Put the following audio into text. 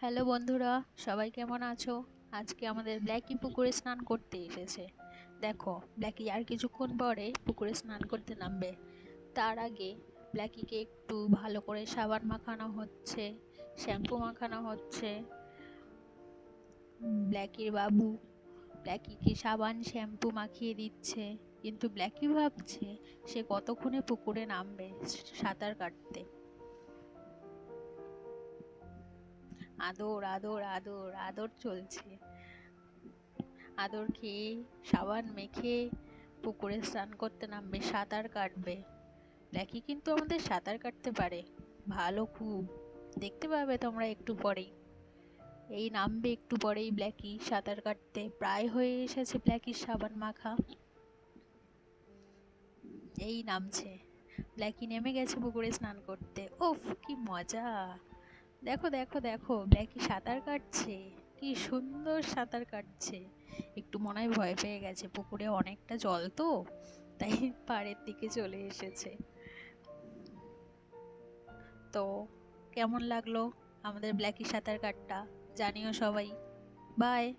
Hello বন্ধুরা, সবাই কেমন আছো? আজকে আমাদের ব্ল্যাকি পুকুরে স্নান করতে এসেছে। দেখো, ব্ল্যাকি আর কিছুক্ষণ পরে পুকুরে স্নান করতে নামবে। তার আগে ব্ল্যাকিকে একটু ভালো করে সাবান মাখানো হচ্ছে, শ্যাম্পু মাখানো হচ্ছে। ব্ল্যাকির বাবু ব্ল্যাকিকে সাবান, শ্যাম্পু মাখিয়ে দিচ্ছে। কিন্তু ব্ল্যাকি ভাবছে সে কতক্ষণে পুকুরে নামবে, সাঁতার কাটতে। আদর আদর আদর আদর চলছে। আদর খেয়ে, সাবান মেখে, পুকুরে স্নান করতে নামবে, সাঁতার কাটবে। ব্ল্যাকি কিন্তু আমাদের সাঁতার কাটতে পারে। ভালো খুব। দেখতে পাবে তোমরা একটু পরেই। এই নামবে একটু পরেই ব্ল্যাকি সাঁতার কাটতে। প্রায় হয়ে এসেছে ব্ল্যাকির সাবান মাখা। এই নামছে। ব্ল্যাকি নেমে গেছে পুকুরে স্নান করতে। ওফ কি মজা! দেখো দেখো দেখো ব্ল্যাকি সাঁতার কাটছে। কি সুন্দর সাঁতার কাটছে। একটু মনে হয় ভয় পেয়ে গেছে, পুকুরে অনেকটা জল তো, তাই পাড়ের দিকে চলে এসেছে। তো, কেমন লাগল আমাদের ব্ল্যাকি সাঁতার কাটটা? জানিও সবাই। বাই!